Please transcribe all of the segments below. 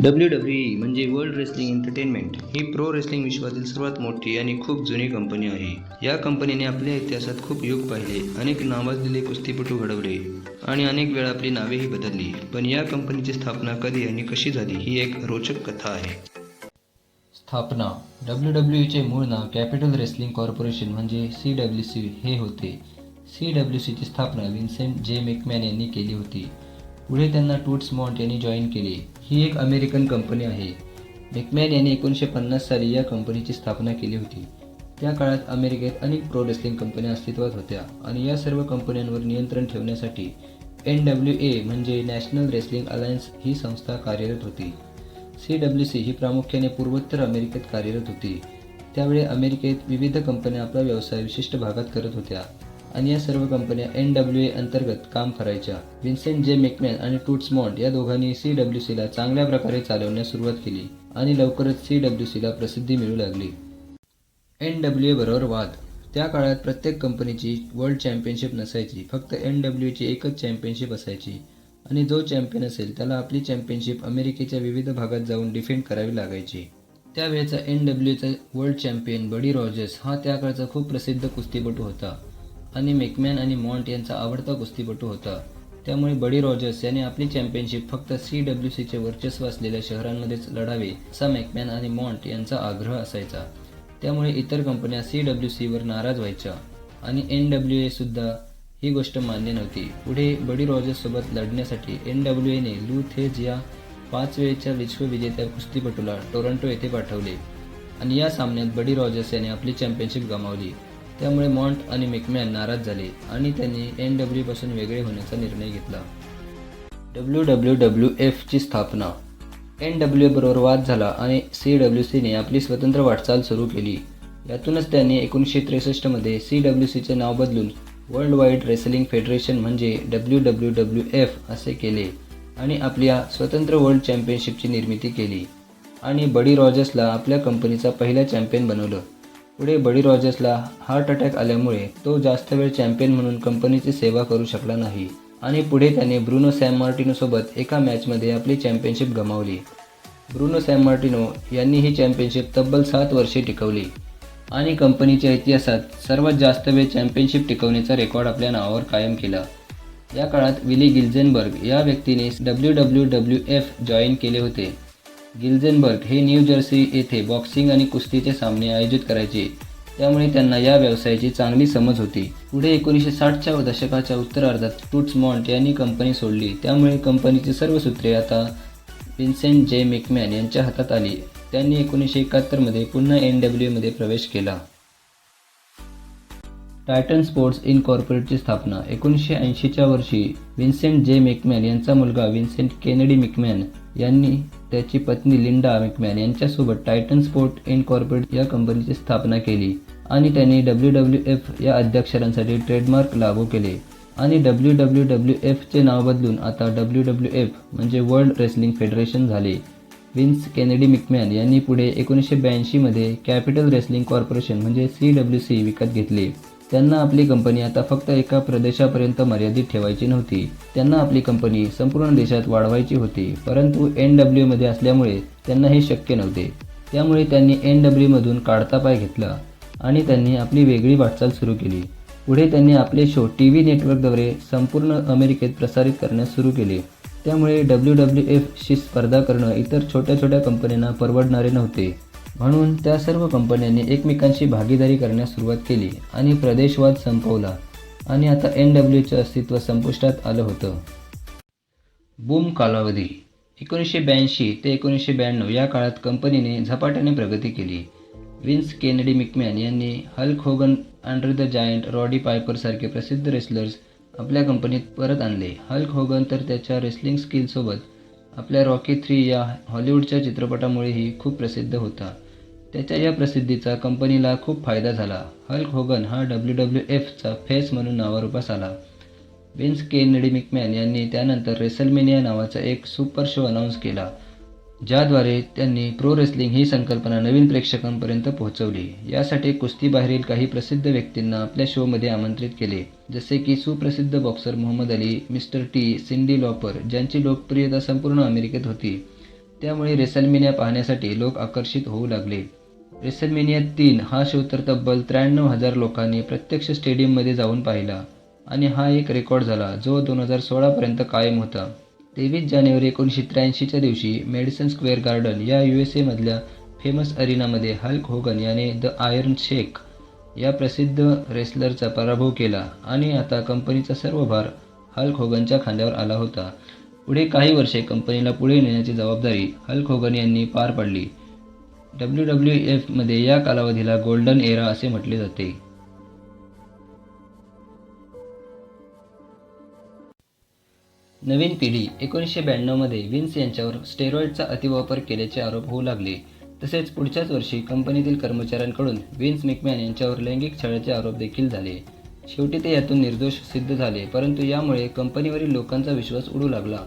W W E म्हणजे world wrestling entertainment ही pro wrestling विश्वातील सर्वात मोठी आणि खूप जुनी कंपनी आहे. या कंपनीने आपल्या इतिहासात खूप युग पाहिले अनेक नावाजलेले कुस्तीपटू घडवले आणि अनेक वेळा आपली नावेही बदलली. पण या कंपनीची स्थापना कधी आणि कशी झाली ही एक रोचक कथा आहे. स्थापना. डब्ल्यू डब्ल्यू ईचे मूळ नाव कॅपिटल रेसलिंग कॉर्पोरेशन म्हणजे सी डब्ल्यू सी हे होते. सी डब्ल्यू सीची स्थापना विन्सेंट जे मेकमॅन यांनी केली होती. पुढे त्यांना टूट्स मॉन्ट यांनी जॉईन केले. ही एक अमेरिकन कंपनी आहे. मेकमॅन यांनी एकोणीसशे पन्नास साली या कंपनीची स्थापना केली होती. त्या काळात अमेरिकेत अनेक प्रो रेसलिंग कंपन्या अस्तित्वात होत्या आणि या सर्व कंपन्यांवर नियंत्रण ठेवण्यासाठी एन डब्ल्यू ए म्हणजे नॅशनल रेसलिंग अलायन्स ही संस्था कार्यरत होती. सी डब्ल्यू सी ही प्रामुख्याने पूर्वोत्तर अमेरिकेत कार्यरत होती. त्यावेळी अमेरिकेत विविध कंपन्या आपला व्यवसाय विशिष्ट भागात करत होत्या. आणि या सर्व कंपन्या एन डब्ल्यू ए अंतर्गत काम करायच्या. विन्सेंट जे मेकमॅन आणि टूट्स मॉन्ट या दोघांनी सी डब्ल्यू सीला चांगल्या प्रकारे चालवण्यास सुरुवात केली आणि लवकरच सी डब्ल्यू सीला प्रसिद्धी मिळू लागली. एन डब्ल्यू ए बरोबर वाद. त्या काळात प्रत्येक कंपनीची वर्ल्ड चॅम्पियनशिप नसायची. फक्त एन डब्ल्यूची एकच चॅम्पियनशिप असायची. आणि जो चॅम्पियन असेल त्याला आपली चॅम्पियनशिप अमेरिकेच्या विविध भागात जाऊन डिफेंड करावी लागायची. त्यावेळेचा एन डब्ल्यूचा वर्ल्ड चॅम्पियन बडी रॉजर्स हा त्या काळचा खूप प्रसिद्ध कुस्तीपटू होता. आणि मेकमॅन आणि मॉन्ट यांचा आवडता कुस्तीपटू होता. त्यामुळे बडी रॉजर्स याने आपली चॅम्पियनशिप फक्त सी डब्ल्यू सीचे वर्चस्व असलेल्या शहरांमध्येच लढावे असा मेकमॅन आणि मॉन्ट यांचा आग्रह असायचा. त्यामुळे इतर कंपन्या सी डब्ल्यू सीवर नाराज व्हायच्या. आणि एन डब्ल्यू एसुद्धा ही गोष्ट मान्य नव्हती. पुढे बडी रॉजर्ससोबत लढण्यासाठी एन डब्ल्यू एने लू थेज या पाच वेळेच्या विश्वविजेत्या कुस्तीपटूला टोरंटो येथे पाठवले. आणि या सामन्यात बडी रॉजर्स याने आपली चॅम्पियनशिप गमावली. त्यामुळे मॉन्ट आणि मेकमॅन नाराज झाले आणि त्यांनी एन डब्ल्यू पासून वेगळे होण्याचा निर्णय घेतला. डब्ल्यू डब्ल्यू डब्ल्यू एफची स्थापना. एन डब्ल्यू बरोबर वाद झाला आणि सी डब्ल्यू सीने आपली स्वतंत्र वाटचाल सुरू केली. यातूनच त्यांनी एकोणीसशे त्रेसष्टमध्ये सी डब्ल्यू सीचे नाव बदलून वर्ल्ड वाईड रेसलिंग फेडरेशन म्हणजे डब्ल्यू डब्ल्यू डब्ल्यू एफ असे केले आणि आपल्या स्वतंत्र वर्ल्ड चॅम्पियनशिपची निर्मिती केली. आणि बडी रॉजर्सला आपल्या कंपनीचा पहिला चॅम्पियन बनवलं. पुढे बडी रॉजर्सला हार्ट अटॅक आल्यामुळे तो जास्त वेळ चॅम्पियन म्हणून कंपनीची सेवा करू शकला नाही. आणि पुढे त्याने ब्रुनो सॅम मार्टिनोसोबत एका मॅचमध्ये आपली चॅम्पियनशिप गमावली. ब्रुनो सॅम मार्टिनो यांनी ही चॅम्पियनशिप तब्बल सात वर्षे टिकवली. आणि कंपनीच्या इतिहासात सर्वात जास्त वेळ चॅम्पियनशिप टिकवण्याचा रेकॉर्ड आपल्या नावावर कायम केला. या काळात विली गिल्झेनबर्ग या व्यक्तीने W W W F join केले होते. गिल्झेनबर्ग हे न्यू जर्सी येथे बॉक्सिंग आणि कुस्तीचे सामने आयोजित करायचे. त्यामुळे त्यांना या व्यवसायाची चांगली समज होती. पुढे एकोणीसशे साठच्या दशकाच्या उत्तरार्धात टूट्स मॉन्ट यांनी कंपनी सोडली. त्यामुळे कंपनीची सर्व सूत्रे आता विन्सेंट जे मेकमॅन यांच्या हातात आली. त्यांनी एकोणीसशे एकाहत्तरमध्ये पुन्हा एन डब्ल्यूमध्ये प्रवेश केला. टायटन स्पोर्ट्स इन कॉर्पोरेटची स्थापना. एकोणीसशे ऐंशीच्या वर्षी विन्सेंट जे मेकमॅन यांचा मुलगा विन्सेंट केनेडी मेकमॅन यांनी त्याची पत्नी लिंडा मेकमॅन यांच्यासोबत टायटन स्पोर्ट इन कॉर्पोरेट या कंपनीची स्थापना केली आणि त्यांनी डब्ल्यू डब्ल्यू एफ या अध्यक्षरांसाठी ट्रेडमार्क लागू केले. आणि डब्ल्यू डब्ल्यू डब्ल्यू एफचे नाव बदलून आता डब्ल्यू डब्ल्यू एफ म्हणजे वर्ल्ड रेसलिंग फेडरेशन झाले. विन्स केनेडी मिकमॅन यांनी पुढे एकोणीसशे ब्याऐंशीमध्ये कॅपिटल रेसलिंग कॉर्पोरेशन म्हणजे सी डब्ल्यू सी विकत घेतले. त्यांना आपली कंपनी आता फक्त एका प्रदेशापर्यंत मर्यादित ठेवायची नव्हती. त्यांना आपली कंपनी संपूर्ण देशात वाढवायची होती परंतु एन डब्ल्यूमध्ये असल्यामुळे त्यांना हे शक्य नव्हते. त्यामुळे त्यांनी एन डब्ल्यूमधून काढता पाय घेतला आणि त्यांनी आपली वेगळी वाटचाल सुरू केली. पुढे त्यांनी आपले शो टी व्ही नेटवर्कद्वारे संपूर्ण अमेरिकेत प्रसारित करण्यास सुरू केले. त्यामुळे डब्ल्यू डब्ल्यू एफशी स्पर्धा करणं इतर छोट्या छोट्या कंपन्यांना परवडणारे नव्हते. म्हणून त्या सर्व कंपन्यांनी एकमेकांशी भागीदारी करण्यास सुरुवात केली आणि प्रदेशवाद संपवला आणि आता एन डब्ल्यूचं अस्तित्व संपुष्टात आलं होतं. बूम कालावधी. एकोणीसशे ब्याऐंशी ते एकोणीसशे ब्याण्णव या काळात कंपनीने झपाट्याने प्रगती केली. विन्स केनेडी मिकमॅन यांनी Hulk Hogan Andre the Giant Roddy पायपरसारखे प्रसिद्ध रेसलर्स आपल्या कंपनीत परत आणले. हल्क होगन तर त्याच्या रेसलिंग स्किलसोबत आपल्या रॉकी थ्री या हॉलिवूडच्या चित्रपटामुळेही खूप प्रसिद्ध होता. त्याच्या या प्रसिद्धीचा कंपनीला खूप फायदा झाला. हल्क होगन हा डब्ल्यू डब्ल्यू एफचा फेस म्हणून नावारूपास आला. विन्स केनेडी मिकमॅन यांनी त्यानंतर रेसलमेनिया नावाचा एक सुपर शो अनाऊन्स केला ज्याद्वारे त्यांनी प्रो रेसलिंग ही संकल्पना नवीन प्रेक्षकांपर्यंत पोहोचवली. यासाठी कुस्तीबाहेरील काही प्रसिद्ध व्यक्तींना आपल्या शोमध्ये आमंत्रित केले जसे की सुप्रसिद्ध boxer Muhammad Ali Mister T Cyndi Lauper ज्यांची लोकप्रियता संपूर्ण अमेरिकेत होती. त्यामुळे रेसलमेनिया पाहण्यासाठी लोक आकर्षित होऊ लागले. रेसलमेनिया तीन हा शो तर तब्बल त्र्याण्णव हजार लोकांनी प्रत्यक्ष स्टेडियममध्ये जाऊन पाहिला आणि हा एक रेकॉर्ड झाला जो दोन हजार सोळापर्यंत कायम होता. तेवीस जानेवारी एकोणीसशे त्र्याऐंशीच्या दिवशी मेडिसन स्क्वेअर गार्डन या यू एस एमधल्या फेमस अरिनामध्ये हल्क होगन याने द आयर्न शेक या प्रसिद्ध रेसलरचा पराभव केला आणि आता कंपनीचा सर्व भार हल्क होगनच्या खांद्यावर आला होता. पुढे काही वर्षे कंपनीला पुढे नेण्याची जबाबदारी हल्क होगन यांनी पार पाडली. डब्ल्यू डब्ल्यू एफमध्ये या कालावधीला गोल्डन एरा असे म्हटले जाते. नवीन पिढी एकोणीसशे ब्याण्णवमध्ये विन्स यांच्यावर स्टेरॉइडचा अतिवापर केल्याचे आरोप होऊ लागले. तसेच पुढच्याच वर्षी कंपनीतील कर्मचाऱ्यांकडून विन्स मिकमॅन यांच्यावर लैंगिक छळाचे आरोप देखील झाले. शेवटी ते यातून निर्दोष सिद्ध झाले परंतु यामुळे कंपनीवरील लोकांचा विश्वास उडू लागला.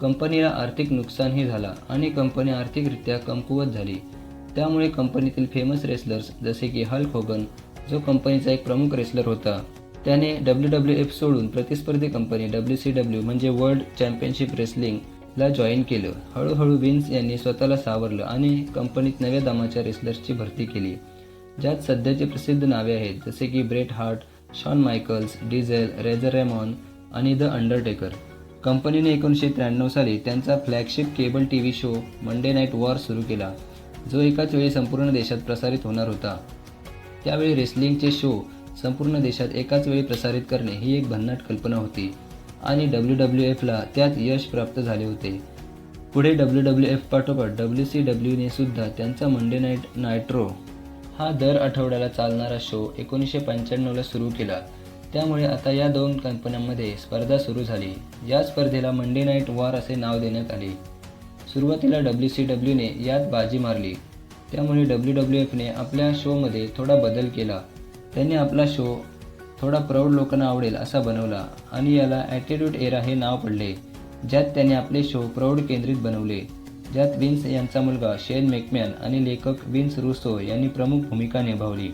कंपनीला आर्थिक नुकसानही झाला आणि कंपनी आर्थिकरित्या कमकुवत झाली. त्यामुळे कंपनीतील फेमस रेसलर्स जसे की हल्क होगन जो कंपनीचा एक प्रमुख रेसलर होता त्याने डब्ल्यू डब्ल्यू एफ सोडून प्रतिस्पर्धी कंपनी डब्ल्यू सी डब्ल्यू म्हणजे वर्ल्ड चॅम्पियनशिप रेसलिंगला जॉईन केलं. हळूहळू विन्स यांनी स्वतःला सावरलं आणि कंपनीत नव्या दामाच्या रेसलर्सची भरती केली. ज्यात सध्याचे प्रसिद्ध नावे आहेत जसे की Bret Hart Shawn Michaels Diesel Razor Ramon आणि द अंडरटेकर कंपनीने एकोणीसशे त्र्याण्णव साली त्यांचा flagship cable T V show Monday night war सुरू केला. जो एकाच वेळी संपूर्ण देशात प्रसारित होणार होता. त्यावेळी रेसलिंगचे शो संपूर्ण देशात एकाच वेळी प्रसारित करणे ही एक भन्नाट कल्पना होती आणि डब्ल्यू डब्ल्यू एफला त्यात यश प्राप्त झाले होते. पुढे डब्ल्यू डब्ल्यू एफ पाठोपाठ डब्ल्यू सी डब्ल्यूने सुद्धा त्यांचा मंडे नाईट नायट्रो हा दर आठवड्याला चालणारा शो एकोणीसशे पंच्याण्णवला सुरू केला. त्यामुळे आता या दोन कंपन्यांमध्ये स्पर्धा सुरू झाली. या स्पर्धेला मंडे नाईट वॉर असे नाव देण्यात आले. सुरुवातीला डब्ल्यू सी डब्ल्यूने यात बाजी मारली. त्यामुळे डब्ल्यू डब्ल्यू एफने आपल्या शोमध्ये थोडा बदल केला. त्यांनी आपला शो थोडा प्रौढ लोकांना आवडेल असा बनवला आणि याला ॲटिट्यूड एरा हे नाव पडले ज्यात त्याने आपले शो प्रौढ केंद्रित बनवले. ज्यात विन्स यांचा मुलगा शेन मेकमॅन आणि लेखक विन्स रुसो यांनी प्रमुख भूमिका निभावली.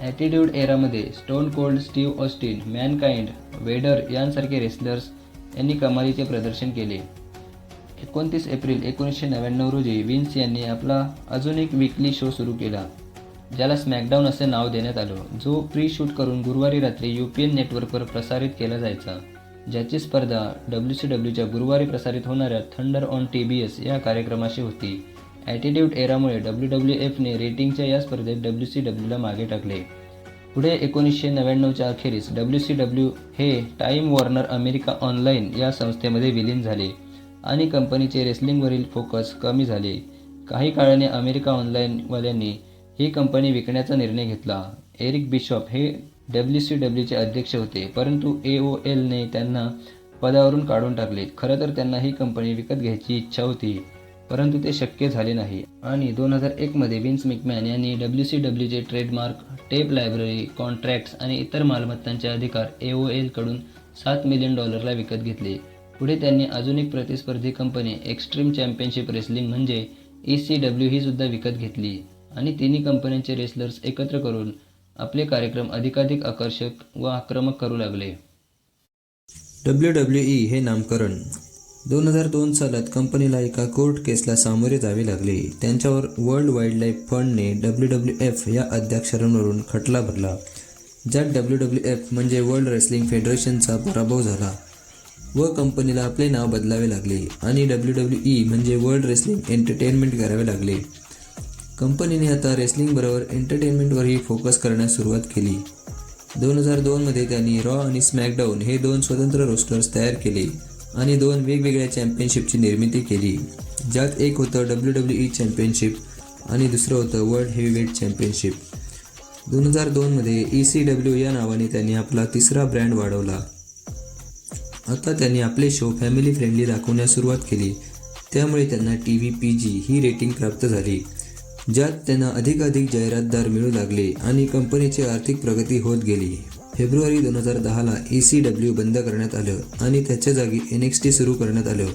Attitude एरामध्ये Stone Cold Steve Austin Mankind Vader यांसारखे रेसलर्स यांनी कमालीचे प्रदर्शन केले. एकोणतीस एप्रिल एकोणीसशे नव्याण्णव रोजी विन्स यांनी आपला अजून एक विकली शो सुरू केला ज्याला स्मॅकडाऊन असे नाव देण्यात आलं जो प्री शूट करून गुरुवारी रात्री यू पी एन नेटवर्कवर प्रसारित केला जायचा ज्याची स्पर्धा डब्ल्यू सी डब्ल्यूच्या गुरुवारी प्रसारित होणाऱ्या thunder on T B S या कार्यक्रमाशी होती. ॲटिट्यूड एरामुळे डब्ल्यू डब्ल्यू एफने रेटिंगच्या या स्पर्धेत डब्ल्यू सी डब्ल्यूला मागे टाकले. पुढे एकोणीसशे नव्याण्णवच्या अखेरीस डब्ल्यू सी डब्ल्यू हे टाईम वॉर्नर अमेरिका ऑनलाईन या संस्थेमध्ये विलीन झाले. आणि कंपनीचे रेसलिंगवरील फोकस कमी झाले. काही काळाने अमेरिका ऑनलाईनवाल्यांनी ही कंपनी विकण्याचा निर्णय घेतला. एरिक बिशॉप हे डब्ल्यू सी डब्ल्यूचे अध्यक्ष होते परंतु ए ओ एलने त्यांना पदावरून काढून टाकले. खरं तर त्यांना ही कंपनी विकत घ्यायची इच्छा होती परंतु ते शक्य झाले नाही. आणि दोन हजार एकमध्ये विन्स मिकमॅन यांनी डब्ल्यू सी डब्ल्यूचे ट्रेडमार्क टेप लायब्ररी कॉन्ट्रॅक्ट्स आणि इतर मालमत्तांचे अधिकार ए ओ एलकडून सात मिलियन डॉलरला विकत घेतले. पुढे त्यांनी अजून एक प्रतिस्पर्धी कंपनी एक्स्ट्रीम चॅम्पियनशिप रेसलिंग म्हणजे ई सी डब्ल्यू ही सुद्धा विकत घेतली. आणि तिन्ही कंपन्यांचे रेसलर्स एकत्र करून आपले कार्यक्रम अधिकाधिक आकर्षक व आक्रमक करू लागले. डब्ल्यू डब्ल्यू ई हे नामकरण दोन हजार दोन सालात कंपनीला एका कोर्ट केसला सामोरे जावे लागले. त्यांच्यावर वर्ल्ड वाईल्ड लाईफ फंडने डब्ल्यू डब्ल्यू एफ या अध्याक्षरांवरून खटला भरला ज्यात डब्ल्यू डब्ल्यू एफ म्हणजे वर्ल्ड रेसलिंग फेडरेशनचा पराभव झाला. व कंपनीला आपले नाव बदलावे लागले आणि डब्ल्यू डब्ल्यू ई म्हणजे वर्ल्ड रेसलिंग एंटरटेनमेंट करावे लागले. कंपनीने आता रेसलिंगबरोबर एंटरटेनमेंटवरही फोकस करण्यास सुरुवात केली. दोन हजार दोनमध्ये त्यांनी रॉ आणि स्मॅकडाऊन हे दोन स्वतंत्र रोस्टर्स तयार केले आणि दोन वेगवेगळ्या चॅम्पियनशिपची निर्मिती केली. ज्यात एक होतं डब्ल्यू डब्ल्यू ई चॅम्पियनशिप आणि दुसरं होतं वर्ल्ड हेवीवेट चॅम्पियनशिप. दोन हजार दोनमध्ये ई सी डब्ल्यू या नावाने त्यांनी आपला तिसरा ब्रँड वाढवला. आता त्यांनी आपले शो फॅमिली फ्रेंडली दाखवण्यास सुरुवात केली. त्यामुळे त्यांना टी व्ही पी जी ही रेटिंग प्राप्त झाली. ज्यात त्यांना अधिकाधिक जाहिरातदार मिळू लागले आणि कंपनीची आर्थिक प्रगती होत गेली. फेब्रुवारी दोन हजार दहाला ई सी डब्ल्यू बंद करण्यात आलं आणि त्याच्या जागी एन एक्स टी सुरू करण्यात आलं.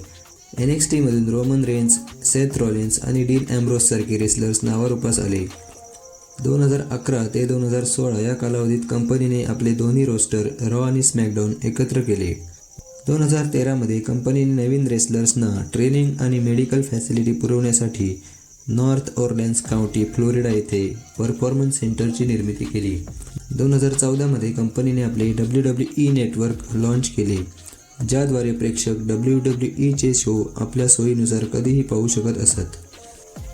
एन एक्स टीमधून रोमन रेन्स सेथ रॉलिन्स आणि डीन ॲम्ब्रोससारखे रेसलर्स नावारूपास आले. दोन हजार अकरा ते दोन हजार सोळा या कालावधीत कंपनीने आपले दोन्ही रोस्टर रॉ आणि स्मॅकडाऊन एकत्र केले. दोन हजार तेरामध्ये कंपनीने नवीन रेसलर्सना ट्रेनिंग आणि मेडिकल फॅसिलिटी पुरवण्यासाठी नॉर्थ ऑर्लॅन्स काउंटी फ्लोरिडा येथे परफॉर्मन्स सेंटरची निर्मिती केली. दोन हजार चौदामध्ये कंपनीने आपले W W E network launch केले ज्याद्वारे प्रेक्षक डब्ल्यू डब्ल्यू ईचे शो आपल्या सोयीनुसार कधीही पाहू शकत असत.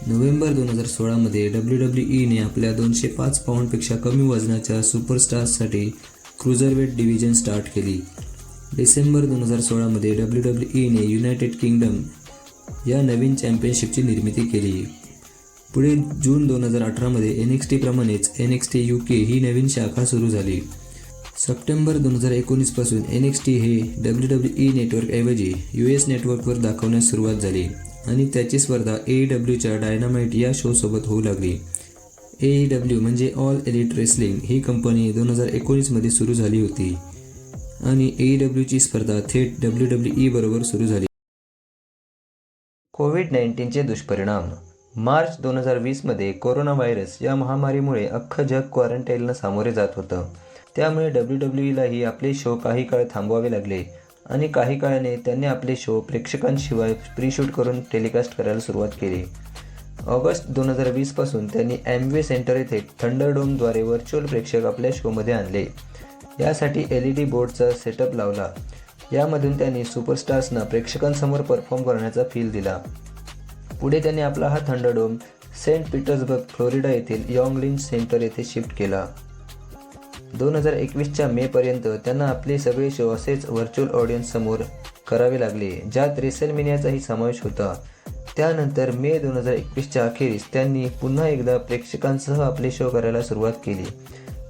नोव्हेंबर दोन हजार सोळामध्ये डब्ल्यू डब्ल्यू ईने आपल्या दोनशे पाच पाऊंडपेक्षा कमी वजनाच्या सुपरस्टार्ससाठी क्रुझरवेट डिव्हिजन स्टार्ट केली. डिसेंबर दोन हजार सोळामध्ये डब्ल्यू डब्ल्यू ईने युनायटेड किंगडम या नवीन चॅम्पियनशिपची निर्मिती केली. पुढे जून दोन हजार अठरामध्ये N X टीप्रमाणेच N X T U K ही नवीन शाखा सुरू झाली. सप्टेंबर दोन हजार एकोणीसपासून एन एक्स टी हे डब्ल्यू डब्ल्यू ई नेटवर्कऐवजी यू एस नेटवर्कवर दाखवण्यास सुरुवात झाली आणि त्याची स्पर्धा ए डब्ल्यूच्या डायनामाइट या शोसोबत होऊ लागली. ए डब्ल्यू म्हणजे ऑल एलिट रेसलिंग ही कंपनी दोन हजार एकोणीसमध्ये सुरू झाली होती. आणि ए डब्ल्यूची स्पर्धा थेट डब्ल्यू डब्ल्यू ई बरोबर सुरू झाली. कोविड नाईन्टीनचे दुष्परिणाम. मार्च दोन हजार वीसमध्ये कोरोना व्हायरस या महामारीमुळे अख्खं जग क्वारंटाईनला सामोरे जात होतं. त्यामुळे डब्ल्यू डब्ल्यू ईलाही आपले शो काही काळ थांबवावे लागले आणि काही काळाने त्यांनी आपले शो प्रेक्षकांशिवाय प्रीशूट करून टेलिकास्ट करायला सुरुवात केली. ऑगस्ट दोन हजार वीसपासून त्यांनी ॲम्वे सेंटर येथे थंडरडोमद्वारे व्हर्च्युअल प्रेक्षक आपल्या शोमध्ये आणले. यासाठी एल ई डी बोर्डचा सेटअप लावला. यामधून त्यांनी सुपरस्टार्सना प्रेक्षकांसमोर परफॉर्म करण्याचा फील दिला. पुढे त्यांनी आपला हा थंडरडोम सेंट पीटर्सबर्ग फ्लोरिडा येथील यॉंगलिन सेंटर येथे शिफ्ट केला. दोन हजार एकवीसच्या मेपर्यंत त्यांना आपले सगळे शो असेच व्हर्च्युअल ऑडियन्ससमोर करावे लागले ज्यात रेसलमेनियाचाही समावेश होता. त्यानंतर मे दोन हजार एकवीसच्या अखेरीस त्यांनी पुन्हा एकदा प्रेक्षकांसह आपले शो करायला सुरुवात केली.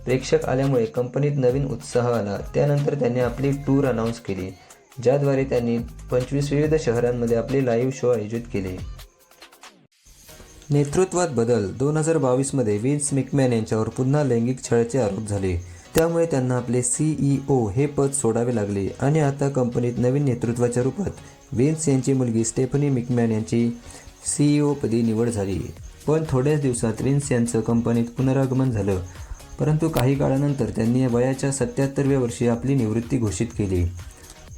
प्रेक्षक आल्यामुळे कंपनीत नवीन उत्साह आला. त्यानंतर त्यांनी आपली टूर अनाऊन्स केली ज्याद्वारे त्यांनी पंचवीस विविध शहरांमध्ये आपले लाईव्ह शो आयोजित केले. नेतृत्वात बदल दोन हजार बावीसमध्ये विन्स मिकमॅन यांच्यावर पुन्हा लैंगिक छळाचे आरोप झाले. त्यामुळे त्यांना आपले सीईओ हे पद सोडावे लागले आणि आता कंपनीत नवीन नेतृत्वाच्या रूपात विन्स यांची मुलगी स्टेफनी मिकमॅन यांची सीईओ पदी निवड झाली. पण थोड्याच दिवसात विन्स यांचं कंपनीत पुनरागमन झालं. परंतु काही काळानंतर त्यांनी वयाच्या सत्याहत्तरव्या वर्षी आपली निवृत्ती घोषित केली.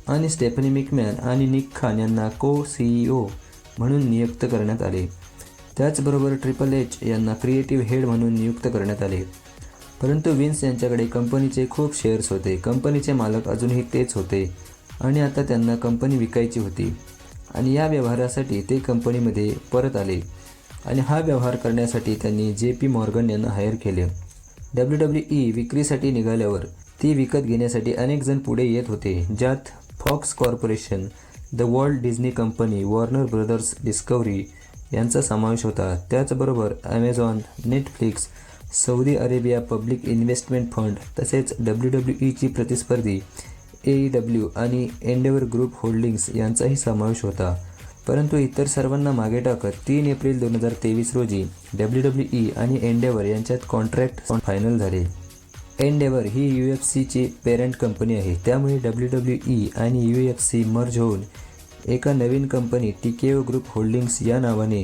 आणि स्टेफनी मिकमॅन आणि निक खान यांना को सीईओ म्हणून नियुक्त करण्यात आले. त्याचबरोबर ट्रिपल एच यांना क्रिएटिव्ह हेड म्हणून नियुक्त करण्यात आले. परंतु विन्स यांच्याकडे कंपनीचे खूप शेअर्स होते. कंपनीचे मालक अजूनही तेच होते आणि आता त्यांना कंपनी विकायची होती. आणि या व्यवहारासाठी ते कंपनीमध्ये परत आले. आणि हा व्यवहार करण्यासाठी त्यांनी जे पी मॉर्गन यांना हायर केले. डब्ल्यू डब्ल्यू ई विक्रीसाठी निघाल्यावर ती विकत घेण्यासाठी अनेक जण पुढे येत होते ज्यात Fox Corporation the Walt Disney Company Warner Brothers Discovery यांचा समावेश होता. त्याचबरोबर Amazon Netflix Saudi Arabia Public Investment Fund तसेच डब्ल्यू डब्ल्यू ईची प्रतिस्पर्धी ए डब्ल्यू आणि एंडेवर ग्रुप होल्डिंग्स यांचाही समावेश होता. परंतु इतर सर्वांना मागे टाकत तीन एप्रिल दोन हजार तेवीस रोजी डब्ल्यू डब्ल्यू ई आणि एनडेवर यांच्यात कॉन्ट्रॅक्ट फायनल झाले. एनडेवर ही यू एफ सीची पेरेंट कंपनी आहे. त्यामुळे डब्ल्यू डब्ल्यू ई आणि यू एफ सी मर्ज होऊन एका नवीन कंपनी टीकेओ ग्रुप होल्डिंग्स या नावाने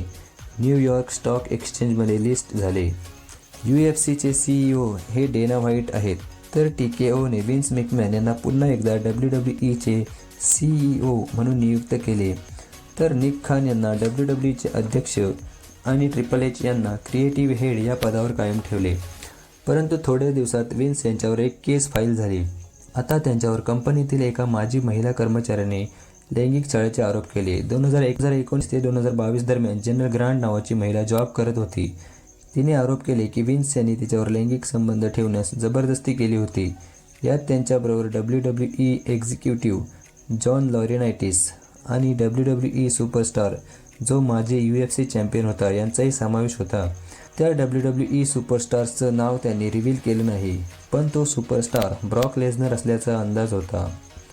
न्यूयॉर्क स्टॉक एक्सचेंजमध्ये लिस्ट झाले. यू एफ सीचे सीईओ हे डेना व्हाईट आहेत. तर टी के ओने विन्स मेकमॅन यांना पुन्हा एकदा डब्ल्यू डब्ल्यू ईचे सीईओ म्हणून नियुक्त केले. तर निक खान यांना डब्ल्यू डब्ल्यूचे अध्यक्ष आणि ट्रिपल एच यांना क्रिएटिव्ह हेड या पदावर कायम ठेवले. परंतु थोड्या दिवसात विन्स यांच्यावर एक केस फाईल झाली. आता त्यांच्यावर कंपनीतील एका माजी महिला कर्मचाऱ्याने लैंगिक छळाचे आरोप केले. दोन हजार एक हजार एकोणीस ते दोन हजार बावीस दरम्यान जनरल ग्रांड नावाची महिला जॉब करत होती. तिने आरोप केले की विन्स यांनी तिच्यावर लैंगिक संबंध ठेवण्यास जबरदस्ती केली होती. यात त्यांच्याबरोबर W W E executive John Laurinaitis आणि डब्ल्यू डब्ल्यू ई सुपरस्टार जो माझे यू एफ सी चॅम्पियन होता यांचाही समावेश होता. त्या डब्ल्यू डब्ल्यू ई सुपरस्टार्सचं नाव त्यांनी रिव्हील केलं नाही पण तो सुपरस्टार ब्रॉक लेझनर असल्याचा अंदाज होता.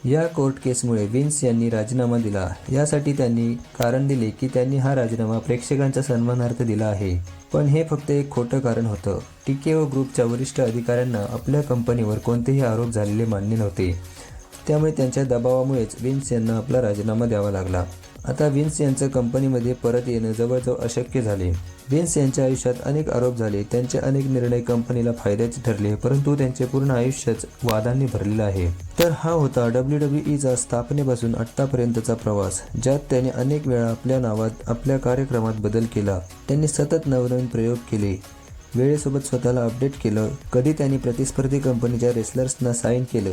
या कोर्ट केसमुळे विन्स यांनी राजीनामा दिला. यासाठी त्यांनी कारण दिले की त्यांनी हा राजीनामा प्रेक्षकांच्या सन्मानार्थ दिला आहे. पण हे फक्त एक खोटं कारण होतं. टीके व ग्रुपच्या वरिष्ठ अधिकाऱ्यांना आपल्या कंपनीवर कोणतेही आरोप झालेले मान्य नव्हते. त्यामुळे त्यांच्या दबावामुळेच विन्स यांना आपला राजीनामा द्यावा लागला. आता विन्स यांचं कंपनीमध्ये परत येणं जवळजवळ अशक्य झाले. विन्स यांच्या आयुष्यात अनेक आरोप झाले. त्यांचे अनेक निर्णय कंपनीला फायद्याचे ठरले परंतु त्यांचे पूर्ण आयुष्यच वादांनी भरलेलं आहे. तर हा होता डब्ल्यू डब्ल्यू ईचा स्थापनेपासून आत्तापर्यंतचा प्रवास ज्यात त्याने अनेक वेळा आपल्या नावात आपल्या कार्यक्रमात बदल केला. त्यांनी सतत नवनवीन प्रयोग केले. वेळेसोबत स्वतःला अपडेट केलं. कधी त्यांनी प्रतिस्पर्धी कंपनीच्या रेसलर्सना साईन केलं.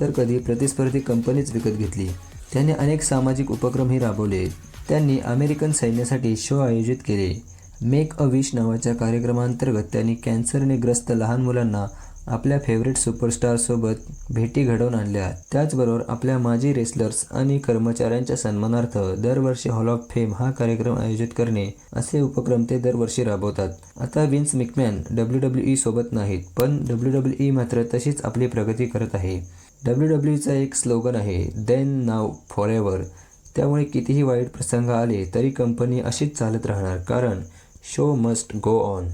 तर कधी प्रतिस्पर्धी कंपनीच विकत घेतली. त्याने अनेक सामाजिक उपक्रमही राबवले. त्यांनी अमेरिकन सैन्यासाठी शो आयोजित केले. मेक अ विश नावाच्या कार्यक्रमांतर्गत त्यांनी कॅन्सरने ग्रस्त लहान मुलांना आपल्या फेवरेट सुपरस्टारसोबत भेटी घडवून आणल्या. त्याचबरोबर आपल्या माजी रेसलर्स आणि कर्मचाऱ्यांच्या सन्मानार्थ दरवर्षी हॉल ऑफ फेम हा कार्यक्रम आयोजित करणे असे उपक्रम ते दरवर्षी राबवतात. आता Vince McMahon W W E सोबत नाहीत पण डब्ल्यू डब्ल्यू ई मात्र तशीच आपली प्रगती करत आहे. डब्ल्यू डब्ल्यूचा एक स्लोगन आहे देन नाव फॉर एव्हर त्यामुळे कितीही वाईट प्रसंग आले तरी कंपनी अशीच चालत राहणार कारण शो मस्ट गो ऑन.